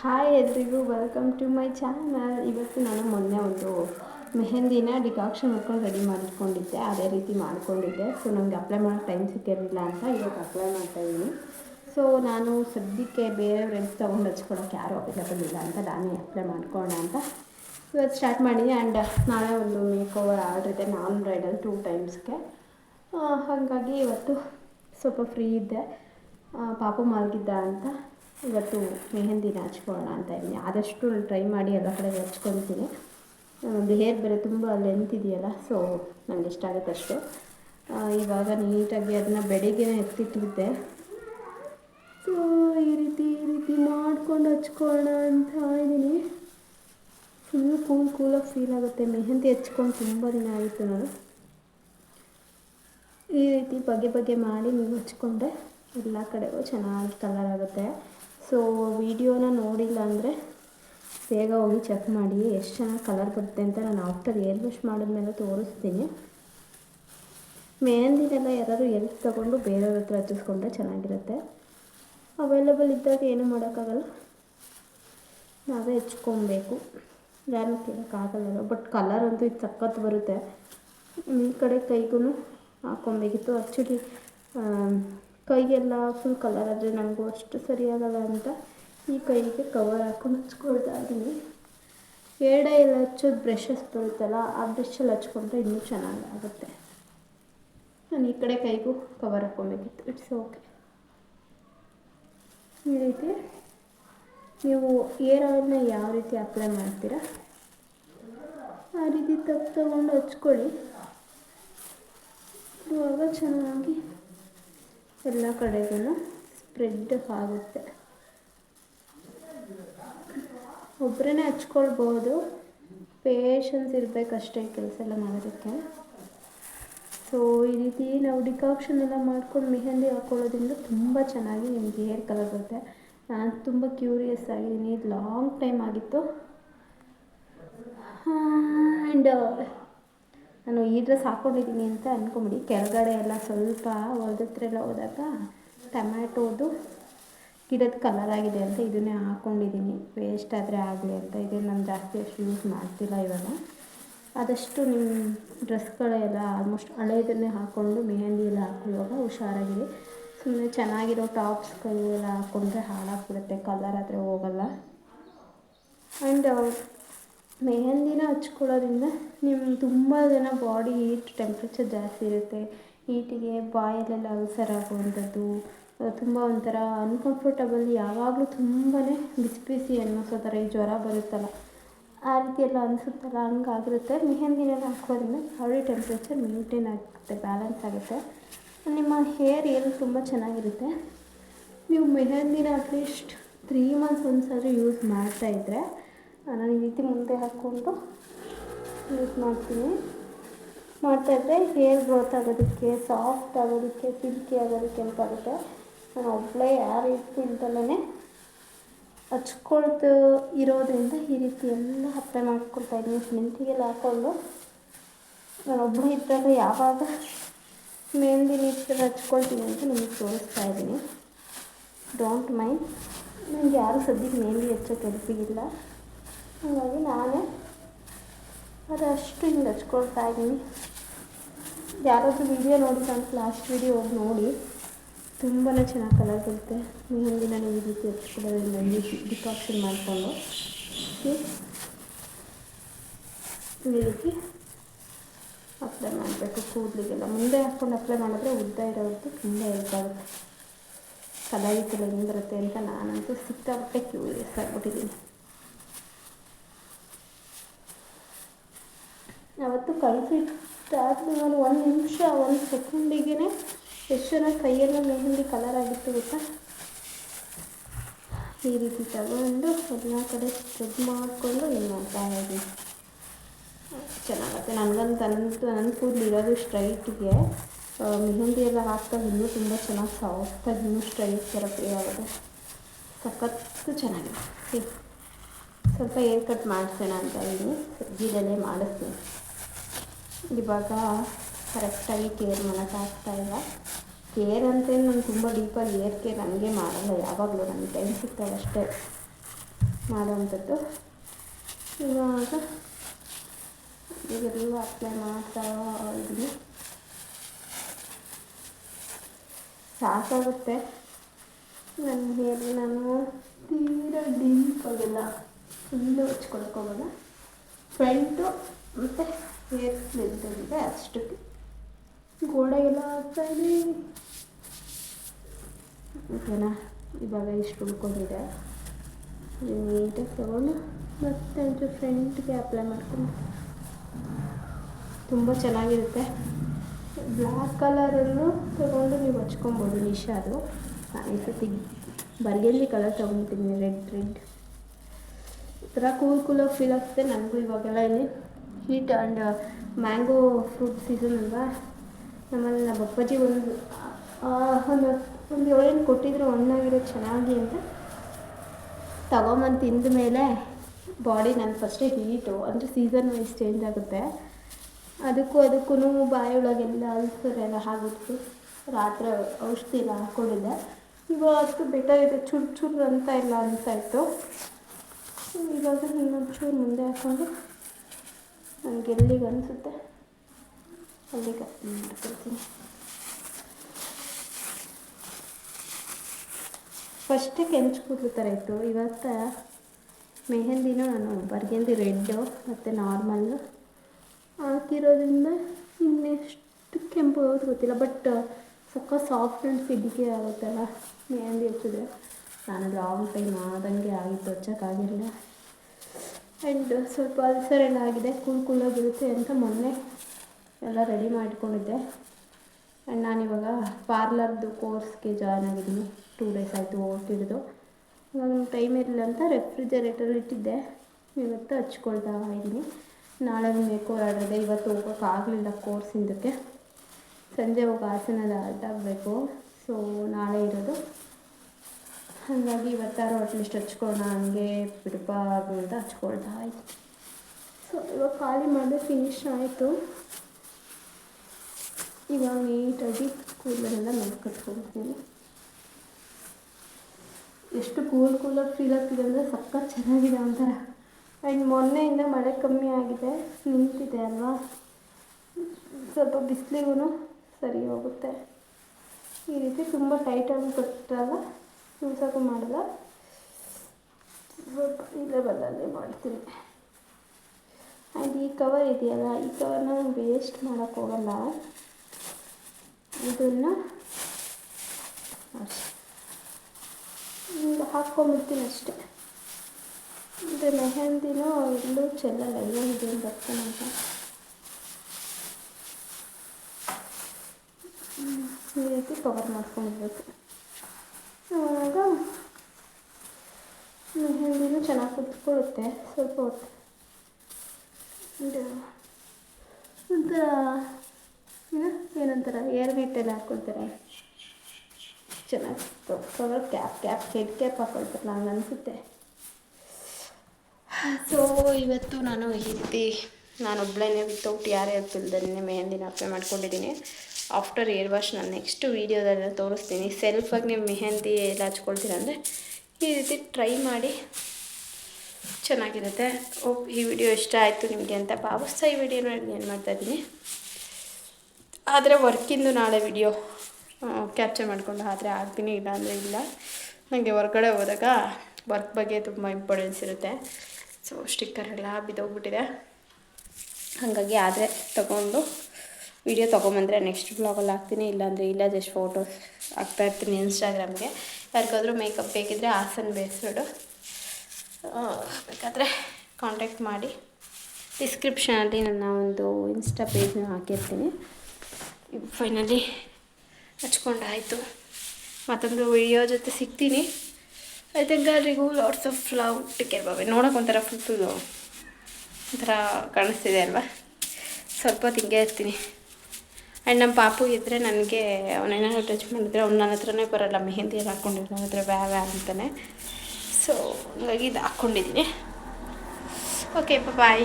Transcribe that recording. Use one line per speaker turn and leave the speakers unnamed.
Hi ಎಲ್ರಿಗೂ welcome to my channel ಇವತ್ತು ನಾನು ಮೊನ್ನೆ ಒಂದು ಮೆಹಂದಿನ ಡಿಕಾಕ್ಷನ್ ಮಾಡ್ಕೊಂಡು ರೆಡಿ ಮಾಡಿಕೊಂಡಿದ್ದೆ ಅದೇ ರೀತಿ ಮಾಡಿಕೊಂಡಿದ್ದೆ. ಸೊ ನನಗೆ ಅಪ್ಲೈ ಮಾಡೋ ಟೈಮ್ ಸಿಕ್ಕಿರಲಿಲ್ಲ ಅಂತ ಇವತ್ತು ಅಪ್ಲೈ ಮಾಡ್ತಾ ಇದ್ದೀನಿ ಸೊ ನಾನು ಸದ್ಯಕ್ಕೆ ಬೇರೆ ಫ್ರೆಂಡ್ಸ್ ತೊಗೊಂಡು ಹಚ್ಕೊಳಕ್ಕೆ ಯಾರೂ ಅವೈಲೇಬಲ್ ಇಲ್ಲ ಅಂತ ನಾನೇ ಅಪ್ಲೈ ಮಾಡ್ಕೊಳ್ಳೋಣ ಅಂತ. ಇವತ್ತು ಸ್ಟಾರ್ಟ್ ಮಾಡಿದ್ದೆ ಆ್ಯಂಡ್ ನಾಳೆ ಒಂದು ಮೇಕ್ ಓವರ್ ಆರ್ಡ್ರ್ ಇದೆ. ನಾನ್ ಬ್ರೈಡಲ್ ಟೂ ಟೈಮ್ಸ್ಗೆ ಹಾಗಾಗಿ ಇವತ್ತು ಸ್ವಲ್ಪ ಫ್ರೀ ಇದ್ದೆ. ಪಾಪು ಮಲಗಿದ್ದ ಅಂತ. ಇವತ್ತು ಮೆಹಂದಿನ ಹಚ್ಕೊಳ್ಳೋಣ ಅಂತ ಇದ್ದೀನಿ. ಆದಷ್ಟು ಟ್ರೈ ಮಾಡಿ ಎಲ್ಲ ಕಡೆ ಹಚ್ಕೊಳ್ತೀನಿ ನಮ್ಮದು ಹೇರ್ ಬೇರೆ ತುಂಬ ಲೆಂತ್ ಇದೆಯಲ್ಲ ಸೊ ನನಗೆ ಇಷ್ಟ ಆಗುತ್ತೆ ಅಷ್ಟು. ಇವಾಗ ನೀಟಾಗಿ ಅದನ್ನ ಬೆಳಿಗ್ಗೆ ಎತ್ತಿಟ್ಟಿದ್ದೆ. ಸೊ ಈ ರೀತಿ ಈ ರೀತಿ ಮಾಡ್ಕೊಂಡು ಹಚ್ಕೊಳ್ಳೋಣ ಅಂತ ಇದ್ದೀನಿ. ಫುಲ್ ಕೂಲ್ ಕೂಲಾಗಿ ಫೀಲ್ ಆಗುತ್ತೆ. ಮೆಹಂದಿ ಹಚ್ಕೊಂಡು ತುಂಬ ದಿನ ಆಯಿತು ನಾನು. ಈ ರೀತಿ ಬಗೆ ಬಗೆ ಮಾಡಿ ನೀವು ಹಚ್ಕೊಂಡ್ರೆ ಎಲ್ಲ ಕಡೆಗೂ ಚೆನ್ನಾಗಿ ಕಲರ್ ಆಗುತ್ತೆ. ಸೊ ವಿಡಿಯೋನ ನೋಡಿಲ್ಲ ಅಂದರೆ ಬೇಗ ಹೋಗಿ ಚೆಕ್ ಮಾಡಿ ಎಷ್ಟು ಚೆನ್ನಾಗಿ ಕಲರ್ ಬರುತ್ತೆ ಅಂತ ನಾನು ಆಫ್ಟರ್ ಏರ್ ವಾಶ್ ಮಾಡಿದ್ಮೇಲೆ ತೋರಿಸ್ತೀನಿ. ಮೆಹಂದಿನೆಲ್ಲ ಯಾರಾದರೂ ಎಲ್ಲಿ ತೊಗೊಂಡು ಬೇರೆಯವ್ರ ಹತ್ರ ಹಚ್ಚಿಸ್ಕೊಂಡ್ರೆ ಚೆನ್ನಾಗಿರುತ್ತೆ. ಅವೈಲೇಬಲ್ ಇದ್ದಾಗ ಏನೂ ಮಾಡೋಕ್ಕಾಗಲ್ಲ. ನಾವೇ ಹೆಚ್ಕೊಬೇಕು. ಯಾರು ಕೇಳೋಕ್ಕಾಗಲ್ಲ ಬಟ್ ಕಲರ್ ಅಂತೂ ಇದು ಸಖತ್ ಬರುತ್ತೆ. ಈ ಕಡೆ ಕೈಗೂ ಹಾಕ್ಕೊಬೇಕಿತ್ತು ಆ್ಯಕ್ಚುಲಿ ಕೈಗೆಲ್ಲ ಫುಲ್ ಕಲರ್ ಆದರೆ ನನಗೂ ಅಷ್ಟು ಸರಿಯಾಗಲ್ಲ ಅಂತ ಈ ಕೈಗೆ ಕವರ್ ಹಾಕೊಂಡು ಹಚ್ಕೊಳ್ತಾ ಇದ್ದೀನಿ ಎಡೆ ಎಲ್ಲ ಹಚ್ಚೋದು ಬ್ರಷಸ್ ಬರುತ್ತಲ್ಲ, ಆ ಬ್ರಷಲ್ಲಿ ಹಚ್ಕೊಂಡ್ರೆ ಇನ್ನೂ ಚೆನ್ನಾಗಿ ಆಗುತ್ತೆ ನಾನು ಈ ಕಡೆ ಕೈಗೂ ಕವರ್ ಹಾಕ್ಕೊಬೇಕಿತ್ತು ಇಟ್ಸ್ ಓಕೆ ಈ ರೀತಿ ನೀವು ಏರ್ ಆಯಿಲ್ನ ಯಾವ ರೀತಿ ಅಪ್ಲೈ ಮಾಡ್ತೀರಾ, ಆ ರೀತಿ ತಪ್ಪು ತಗೊಂಡು ಹಚ್ಕೊಳ್ಳಿ. ಇವಾಗ ಚೆನ್ನಾಗಿ ಎಲ್ಲ ಕಡೆಗೂ ಸ್ಪ್ರೆಡ್ ಆಗುತ್ತೆ. ಒಬ್ಬರೇ ಹಚ್ಕೊಳ್ಬೋದು. ಪೇಷನ್ಸ್ ಇರಬೇಕಷ್ಟೇ ಕೆಲಸ ಎಲ್ಲ ಮಾಡೋದಕ್ಕೆ. ಸೊ ಈ ರೀತಿ ನಾವು ಡಿಕಾಕ್ಷನ್ ಎಲ್ಲ ಮಾಡ್ಕೊಂಡು ಮೆಹಂದಿ ಹಾಕ್ಕೊಳ್ಳೋದ್ರಿಂದ ತುಂಬ ಚೆನ್ನಾಗಿ ನಿಮಗೆ ಹೇರ್ ಕಲರ್ ಬರುತ್ತೆ. ನಾನು ತುಂಬ ಕ್ಯೂರಿಯಸ್ ಆಗಿದ್ದೀನಿ. ಲಾಂಗ್ ಟೈಮ್ ಆಗಿತ್ತು. ಆ್ಯಂಡ್ ನಾನು ಈ ಡ್ರೆಸ್ ಹಾಕ್ಕೊಂಡಿದ್ದೀನಿ ಅಂತ ಅಂದ್ಕೊಂಬಿಡಿ ಕೆಳಗಡೆ ಎಲ್ಲ ಸ್ವಲ್ಪ ಹೊಲ್ದ ಹತ್ರ ಎಲ್ಲ ಹೋದಾಗ ಟೊಮ್ಯಾಟೋದು ಗಿಡದ ಕಲರ್ ಆಗಿದೆ ಅಂತ ಇದನ್ನೇ ಹಾಕ್ಕೊಂಡಿದ್ದೀನಿ ವೇಸ್ಟ್ ಆದರೆ ಆಗಲಿ ಅಂತ. ಇದನ್ನು ನಾನು ಜಾಸ್ತಿ ಅಷ್ಟು ಯೂಸ್ ಮಾಡ್ತಿಲ್ಲ ಇವಾಗ. ಆದಷ್ಟು ನಿಮ್ಮ ಡ್ರೆಸ್ಗಳೆಲ್ಲ ಆಲ್ಮೋಸ್ಟ್ ಹಳೆಯದನ್ನೇ ಹಾಕ್ಕೊಂಡು ಮೆಹಂದಿ ಎಲ್ಲ ಹಾಕೊಳ್ಳುವಾಗ ಹುಷಾರಾಗಿದೆ ಸುಮ್ಮನೆ ಚೆನ್ನಾಗಿರೋ ಟಾಪ್ಸ್ಗಳು ಎಲ್ಲ ಹಾಕ್ಕೊಂಡ್ರೆ ಹಾಳಾಗ್ಬಿಡುತ್ತೆ. ಕಲರ್ ಆದರೆ ಹೋಗಲ್ಲ. ಆ್ಯಂಡ್ ಮೆಹಂದಿನ ಹಚ್ಕೊಳ್ಳೋದ್ರಿಂದ ನಿಮ್ಮ ತುಂಬ ಜನ ಬಾಡಿ ಹೀಟ್ ಟೆಂಪ್ರೇಚರ್ ಜಾಸ್ತಿ ಇರುತ್ತೆ ಹೀಟಿಗೆ ಬಾಯಲ್ಲೆಲ್ಲ ಅಲ್ಸರ್ ಆಗುವಂಥದ್ದು ತುಂಬ ಒಂಥರ ಅನ್ಕಂಫರ್ಟಬಲ್ ಯಾವಾಗಲೂ ತುಂಬಾ ಬಿಸಿ ಬಿಸಿ ಅನ್ನಿಸೋ ಥರ ಈ ಜ್ವರ ಬರುತ್ತಲ್ಲ, ಆ ರೀತಿ ಎಲ್ಲ ಅನಿಸುತ್ತಲ್ಲ, ಹಂಗಾಗಿರುತ್ತೆ. ಮೆಹಂದಿನೆಲ್ಲ ಹಾಕೋದ್ರಿಂದ ಬಾಡಿ ಟೆಂಪ್ರೇಚರ್ ಮೇಂಟೈನ್ ಆಗುತ್ತೆ ಬ್ಯಾಲೆನ್ಸ್ ಆಗುತ್ತೆ. ನಿಮ್ಮ ಹೇರ್ ಏನು ತುಂಬ ಚೆನ್ನಾಗಿರುತ್ತೆ. ನೀವು ಮೆಹಂದಿನ ಅಟ್ಲೀಸ್ಟ್ ತ್ರೀ ಮಂತ್ಸ್ ಒಂದ್ಸಾರಿ ಯೂಸ್ ಮಾಡ್ತಾಯಿದ್ರೆ ನಾನು ಈ ರೀತಿ ಮುಂದೆ ಹಾಕ್ಕೊಂಡು ಯೂಸ್ ಮಾಡ್ತೀನಿ. ಮಾಡ್ತಾಯಿದ್ರೆ ಹೇರ್ ಗ್ರೋತ್ ಆಗೋದಕ್ಕೆ, ಸಾಫ್ಟ್ ಆಗೋದಕ್ಕೆ, ಸಿಲ್ಕಿ ಆಗೋದಕ್ಕೆ ಅಂತ ಆಗುತ್ತೆ ನಾನು ಒಬ್ಬಳೇ ಯಾವ ರೀತಿ ಅಂತಲೇ ಹಚ್ಕೊಳ್ತು ಇರೋದ್ರಿಂದ ಈ ರೀತಿ ಎಲ್ಲ ಅಪ್ಲೈ ಮಾಡ್ಕೊಳ್ತಾ ಇದ್ದೀನಿ. ಮೆಂತಿಗೆಲ್ಲ ಹಾಕ್ಕೊಂಡು ನಾನು ಒಬ್ಬಳೇ ಇದ್ದಾಗ ಯಾವಾಗ ಮೆಹಂದಿ ನೀರು ಹಚ್ಕೊಳ್ತೀನಿ ಅಂತ ನಿಮಗೆ ತೋರಿಸ್ತಾ ಇದ್ದೀನಿ. ಡೋಂಟ್ ಮೈಂಡ್ ನನಗೆ ಯಾರೂ ಸದ್ಯಕ್ಕೆ ಮೆಹಂದಿ ಹಚ್ಚೋ ಕೆಲಸಗಿಲ್ಲ ಹಾಗಾಗಿ ನಾನೇ ಅದಷ್ಟು ಹಿಂಗೆ ಹಚ್ಕೊಳ್ತಾ ಇದ್ದೀನಿ. ಯಾರಾದರೂ ವಿಡಿಯೋ ನೋಡಿ ಅಂತ ಲಾಸ್ಟ್ ವಿಡಿಯೋ ಹೋಗಿ ನೋಡಿ. ತುಂಬಾ ಚೆನ್ನಾಗಿ ಕಲರ್ ಬರುತ್ತೆ. ಮೆಹಂದಿನ ನಾನು ಈ ರೀತಿ ಹಚ್ಕೊಳ್ಳೋದ್ರಿಂದ ಡಿಕಾಕ್ಷನ್ ಮಾಡಿಕೊಂಡು. ಈ ರೀತಿ ಅಪ್ಲೈ ಮಾಡಬೇಕು. ಕೂದಲಿಗೆಲ್ಲ ಮುಂದೆ ಹಾಕ್ಕೊಂಡು ಅಪ್ಲೈ ಮಾಡಿದ್ರೆ ಉದ್ದ ಇರೋದು ತುಂಬ ಹೆಲ್ಪ್ ಆಗುತ್ತೆ. ಕಲರ್ ಹೆಂಗೆ ಅಂತ ನಾನಂತೂ ಸಿಕ್ಕಾಪಟ್ಟೆ ಕ್ಯೂರಿಯಸ್ ಆಗಿಬಿಟ್ಟಿದ್ದೀನಿ. ಅವತ್ತು ಕಳಿಸಿಟ್ಟಾದ್ಮೇಲೆ ನಾನು ಒಂದು ನಿಮಿಷ, ಒಂದು ಸೆಕೆಂಡಿಗೆ ಎಷ್ಟು ಜನ ಕೈಯೆಲ್ಲ ಮೆಹಂದಿ ಕಲರ್ ಆಗಿತ್ತು ಗೊತ್ತಾ? ಈ ರೀತಿ ತಗೊಂಡು ಎಲ್ಲ ಕಡೆ ಸ್ಪ್ರೆಡ್ ಮಾಡಿಕೊಂಡು ಏನು ಮಾಡ್ತಾ ಚೆನ್ನಾಗತ್ತೆ. ನನಗಂತೂ ನನ್ನ ಕೂದಲು ಇರೋದು ಸ್ಟ್ರೈಟಿಗೆ. ಮೆಹಂದಿ ಎಲ್ಲ ಹಾಕ್ದಾಗ ಇನ್ನೂ ತುಂಬ ಚೆನ್ನಾಗಿ ಸಾಫ್ಟಾಗಿ ಇನ್ನೂ ಸ್ಟ್ರೈಟ್ ಥರ ಫೀಲ್ ಆಗುತ್ತೆ. ಸಖತ್ತು ಚೆನ್ನಾಗಿದೆ. ಸ್ವಲ್ಪ ಏರ್ ಕಟ್ ಮಾಡಿಸೋಣ ಅಂತ ಇದ್ದೀನಿ. ಸದ್ಯದಲ್ಲೇ ಮಾಡಿಸ್ತೀನಿ. ಇವಾಗ ಕರೆಕ್ಟಾಗಿ ಕೇರ್ ಇಲ್ಲ. ಕೇರ್ ಅಂತೇನು ನಾನು ತುಂಬ ಡೀಪಾಗಿ ಏರ್ ಕೇರ್ ನನಗೆ ಮಾಡಲ್ಲ, ಯಾವಾಗಲೂ ನನಗೆ ಟೈಮ್ ಸಿಗ್ತಾವೆ ಅಷ್ಟೇ ಮಾಡೋವಂಥದ್ದು. ಇವಾಗ ಈಗೆಲ್ಲ ಅಪ್ಲೈ ಮಾಡ್ತಾ ಇದ್ದೀನಿ ಸಾಕಾಗುತ್ತೆ. ನನ್ನ ಹೇರ್ ನಾನು ತೀರಾ ಡೀಪಾಗೆಲ್ಲ ಫುಲ್ಲು ಹಚ್ಕೊಳಕ್ಕೆ ಫ್ರೆಂಟು ಫ್ರಂಟು ಮತ್ತು ಹೇರ್ ಲೆಂತಲ್ಲಿದೆ ಅಷ್ಟಕ್ಕೆ. ಗೋಡೆಗೆಲ್ಲ ಇದ್ದೀನಿ. ಓಕೆನಾ? ಇವಾಗ ಇಷ್ಟು ಉಳ್ಕೊಂಡಿದೆ. ನೀಟಾಗಿ ತಗೊಂಡು ಮತ್ತೆ ಒಂಚೂರು ಫ್ರಂಟ್ಗೆ ಅಪ್ಲೈ ಮಾಡ್ಕೊಂಡು. ತುಂಬ ಚೆನ್ನಾಗಿರುತ್ತೆ. ಬ್ಲ್ಯಾಕ್ ಕಲರನ್ನು ತಗೊಂಡು ನೀವು ಹಚ್ಕೊಬೋದು ನಿಶಾದು ನಾನು ಈ ಸತಿ ಬರ್ಗೆಂದಿ ಕಲರ್ ತೊಗೊಂಡಿದ್ದೀನಿ ರೆಡ್ ರೆಡ್ ಈ ಥರ ಕೂಲ್ ಕೂಲಾಗಿ ಫೀಲ್ ಆಗ್ತದೆ. ನನಗೂ ಇವಾಗೆಲ್ಲ ಇಲ್ಲಿ heat and mango fruit season ಅಲ್ವಾ? ನಮ್ಮಲ್ಲಿ ನಮ್ಮ ಅಪ್ಪಾಜಿ ಒಂದು ಒಂದು ಒಂದು ಏಳೇನು ಕೊಟ್ಟಿದ್ರು ಹಣ್ಣಾಗಿರೋ ಚೆನ್ನಾಗಿ ಅಂತ. ತಗೊಂಬಂದು ತಿಂದ ಮೇಲೆ ಬಾಡಿ ನನ್ನ ಫಸ್ಟೇ ಹೀಟು ಅಂದರೆ ಸೀಸನ್ ವೈಸ್ ಚೇಂಜ್ ಆಗುತ್ತೆ. ಅದಕ್ಕೂ ಅದಕ್ಕೂ ಬಾಯಿ ಒಳಗೆಲ್ಲ ಅಲ್ಸರ್ ಎಲ್ಲ ಆಗುತ್ತೆ ರಾತ್ರಿ ಔಷಧಿ ಎಲ್ಲ ಹಾಕ್ಕೊಂಡಿದ್ದೆ ಇವತ್ತು ಬೆಟರ್ ಇದೆ. ಚುರ್ ಚುರ್ ಅಂತ ಇಲ್ಲ ಅಂತ ಇವಾಗ ಇನ್ನೊಂದು ಚೂರು ಮುಂದೆ ಹಾಕ್ಕೊಂಡು ನನಗೆ ಎಲ್ಲಿಗೆ ಅನಿಸುತ್ತೆ? ಅಲ್ಲಿಗೆ ಮಾಡ್ಕೊಳ್ತೀನಿ ಫಸ್ಟೇ ಕೆಂಚು ಕೂದಲು ಥರ ಇತ್ತು. ಇವತ್ತು ಮೆಹಂದಿನೂ ನಾನು ಬರ್ಗೆಂದಿ ರೆಡ್ಡು ಮತ್ತು ನಾರ್ಮಲ್ಲು ಹಾಕಿರೋದ್ರಿಂದ ಇನ್ನೆಷ್ಟು ಕೆಂಪು ಹೋಗೋದು ಗೊತ್ತಿಲ್ಲ. ಬಟ್ ಸಕ್ಕ ಸಾಫ್ಟ್ ಆ್ಯಂಡ್ ಫಿಡ್ಗೆ ಆಗುತ್ತಲ್ಲ ಮೆಹಂದಿ ಹಚ್ಚಿದ್ರೆ. ನಾನು ಲಾಂಗ್ ಟೈಮ್ ಆದಂಗೆ ಆಗಿತ್ತು, ಹಚ್ಚೋಕ್ಕಾಗಿರಲಿಲ್ಲ. ಆ್ಯಂಡ್ ಸ್ವಲ್ಪ ಅಲ್ಸರ್ ಆಗಿದೆ, ಕೂಲ್ ಕೂಲಾಗಿರುತ್ತೆ ಅಂತ ಮೊನ್ನೆ ಎಲ್ಲ ರೆಡಿ ಮಾಡಿಕೊಂಡಿದ್ದೆ. ಆ್ಯಂಡ್ ನಾನಿವಾಗ ಪಾರ್ಲರ್ದು ಕೋರ್ಸ್ಗೆ ಜಾಯ್ನ್ ಆಗಿದ್ದೀನಿ. ಟೂ ಡೇಸ್ ಆಯಿತು ಹೋಗ್ತಿರೋದು ಇವಾಗ ಟೈಮ್ ಇರಲಿಲ್ಲ ಅಂತ ರೆಫ್ರಿಜರೇಟರ್ ಇಟ್ಟಿದ್ದೆ. ಇವತ್ತು ಹಚ್ಕೊಳ್ತಾ ಇದ್ದೀನಿ ನಾಳೆ ಮೇಕ್ ಆಡಿದೆ, ಇವತ್ತು ಹೋಗೋಕ್ಕಾಗಲಿಲ್ಲ ಕೋರ್ಸಿಂದಕ್ಕೆ ಸಂಜೆ ಹೋಗಿ ಹಾಸನಲ್ಲಿ ಆಗಬೇಕು ಸೊ ನಾಳೆ ಇರೋದು. ಹಾಗಾಗಿ ಇವತ್ತಾರು ಅಟ್ಲೀಸ್ಟ್ ಹಚ್ಕೊಳ್ಳೋಣ ಹಂಗೆ ಬಿಡಬಾರ್ದು ಅಂತ ಹಚ್ಕೊಳ್ತಾ ಆಯಿತು. ಸೊ ಇವಾಗ ಖಾಲಿ ಮಾಡಿದೆ ಫಿನಿಶ್ ಆಯಿತು. ಇವಾಗ ನೀಟಾಗಿ ಕೂದಲನ್ನೆಲ್ಲ ಮೆಲ್ಕಟ್ಕೊಳ್ತೀನಿ ಎಷ್ಟು ಕೂಲ್ ಕೂಲಾಗಿ ಫೀಲ್ ಆಗ್ತಿದೆ ಅಂದರೆ ಸಖತ್ ಚೆನ್ನಾಗಿದೆ ಒಂಥರ. ಆ್ಯಂಡ್ ಮೊನ್ನೆಯಿಂದ ಮಳೆ ಕಮ್ಮಿ ಆಗಿದೆ, ನಿಂತಿದೆ ಅಲ್ವಾ? ಸ್ವಲ್ಪ ಬಿಸಿಲಿಗೂ ಸರಿ ಹೋಗುತ್ತೆ. ಈ ರೀತಿ ತುಂಬ ಟೈಟಾಗಿ ಕಟ್ಟಲ್ಲ ಲೂಸಾಗೂ ಮಾಡಲ್ಲ ಈ ಲೆವೆಲಲ್ಲಿ ಮಾಡ್ತೀನಿ. ಆ್ಯಂಡ್ ಈ ಕವರ್ ಇದೆಯಲ್ಲ, ಈ ಕವರ್ನ ನಾನು ವೇಸ್ಟ್ ಮಾಡೋಕ್ಕೆ ಹೋಗಲ್ಲ. ಇದನ್ನು ಹಿಂಗೆ ಹಾಕ್ಕೊಂಬಿಡ್ತೀನಿ ಅಷ್ಟೇ. ಇದು ಮೆಹಂದಿನೂ ಎಲ್ಲೂ ಚೆಲ್ಲಲ್ಲ ಎಲ್ಲ ಇದೇನು ಬರ್ತಾನೆ ಈ ರೀತಿ ಕವರ್ ಮಾಡ್ಕೊಂಡಿರ್ಬೇಕು ಮೆಹಂದಿನೂ ಚೆನ್ನಾಗಿ ಕುತ್ಕೊಳ್ಳುತ್ತೆ. ಸ್ವಲ್ಪ ಹೊತ್ತು. ಇದು, ಒಂಥರ, ಏನು, ಏನಂತಾರ ಏರ್ ಬೀಟೆಲ್ಲ ಹಾಕ್ಕೊಳ್ತಾರೆ. ಚೆನ್ನಾಗಿ ತೊಗೊಳ್ಳೋ ಕ್ಯಾಪ್ ಕ್ಯಾಪ್ ಹೆಡ್ ಕ್ಯಾಪ್ ಹಾಕೊಳ್ತಾರೆ ನಂಗೆ ಅನಿಸುತ್ತೆ. ಸೊ ಇವತ್ತು ನಾನು ಈ ನಾನು ಒಬ್ಬಳೇನೆ ವಿತೌಟ್ ಯಾರೇ ಇಲ್ದೇ ಮೆಹಂದಿನ ಅಪ್ಲೈ ಮಾಡ್ಕೊಂಡಿದ್ದೀನಿ. ಆಫ್ಟರ್ ಏರ್ ವಾಶ್ ನಾನು ನೆಕ್ಸ್ಟ್ ವೀಡಿಯೋದಲ್ಲ ತೋರಿಸ್ತೀನಿ. ಸೆಲ್ಫಾಗಿ ನೀವು ಮೆಹಂದಿ ಎಲ್ಲ ಹಚ್ಕೊಳ್ತೀರ ಅಂದರೆ ಈ ರೀತಿ ಟ್ರೈ ಮಾಡಿ ಚೆನ್ನಾಗಿರುತ್ತೆ. ಓಪ್ ಈ ವಿಡಿಯೋ ಇಷ್ಟ ಆಯಿತು ನಿಮಗೆ ಅಂತ ಭಾವಿಸ್ತಾ ಈ ನಾನು ಏನು ಮಾಡ್ತಾಯಿದ್ದೀನಿ ಆದರೆ ವರ್ಕಿಂದು ನಾಳೆ ವಿಡಿಯೋ ಕ್ಯಾಪ್ಚರ್ ಮಾಡಿಕೊಂಡು ಆದರೆ ಆಗ್ತೀನಿ ಇಲ್ಲ ಅಂದರೆ ಇಲ್ಲ. ನನಗೆ ಹೊರ್ಗಡೆ ಹೋದಾಗ ವರ್ಕ್ ಬಗ್ಗೆ ತುಂಬ ಇಂಪಾರ್ಟೆನ್ಸ್ ಇರುತ್ತೆ. ಸೊ ಸ್ಟಿಕ್ಕರ್ ಎಲ್ಲ ಬಿದ್ದೋಗ್ಬಿಟ್ಟಿದೆ. ಹಾಗಾಗಿ ಆದರೆ ತಗೊಂಡು ವಿಡಿಯೋ ತೊಗೊಂಬಂದರೆ ನೆಕ್ಸ್ಟ್ ಬ್ಲಾಗಲ್ಲಿ ಹಾಕ್ತೀನಿ, ಇಲ್ಲಾಂದರೆ ಇಲ್ಲ ಜಸ್ಟ್ ಫೋಟೋಸ್ ಹಾಕ್ತಾ ಇರ್ತೀನಿ ಇನ್ಸ್ಟಾಗ್ರಾಮ್ಗೆ ಯಾರಿಗಾದ್ರೂ ಮೇಕಪ್ ಬೇಕಿದ್ದರೆ ಹಾಸನ್ ಬೇಸ್ಡು ಬೇಕಾದರೆ ಕಾಂಟ್ಯಾಕ್ಟ್ ಮಾಡಿ. ಡಿಸ್ಕ್ರಿಪ್ಷನಲ್ಲಿ ನನ್ನ ಒಂದು ಇನ್ಸ್ಟಾ ಪೇಜ್ನ ಹಾಕಿರ್ತೀನಿ. ಫೈನಲಿ ಹಚ್ಕೊಂಡಾಯಿತು. ಮತ್ತೊಂದು ವಿಡಿಯೋ ಜೊತೆ ಸಿಗ್ತೀನಿ. ಐ ಥಿಂಕ್ ಅಲ್ಲಿಗೂ ಲಾಟ್ಸ್ ಆಫ್ ಲವ್ ಟಿಕೆಟ್ ಬಾಬೆ ನೋಡೋಕೆ ಒಂಥರ ಫುಲ್ ಒಂಥರ ಕಾಣಿಸ್ತಿದೆ ಅಲ್ವಾ? ಸ್ವಲ್ಪ ಹಿಂಗೆ ಇರ್ತೀನಿ. ಆ್ಯಂಡ್ ನಮ್ಮ ಪಾಪು ಇದ್ದರೆ ನನಗೆ ಅವನೇನಾದ್ರು ಟಚ್ ಮಾಡಿದ್ರೆ ಅವ್ನು ನನ್ನ ಹತ್ರನೇ ಬರಲ್ಲ. ಮೆಹಂದಿ ಎಲ್ಲ ಹಾಕ್ಕೊಂಡಿರೋ ನನ್ನ ಹತ್ರ ವ್ಯಾ ವ್ಯಾ ಅಂತಾನೆ. ಸೊ ಹಂಗಾಗಿ ಇದು ಹಾಕ್ಕೊಂಡಿದ್ದೀನಿ ಓಕೆ ಬಾಯ್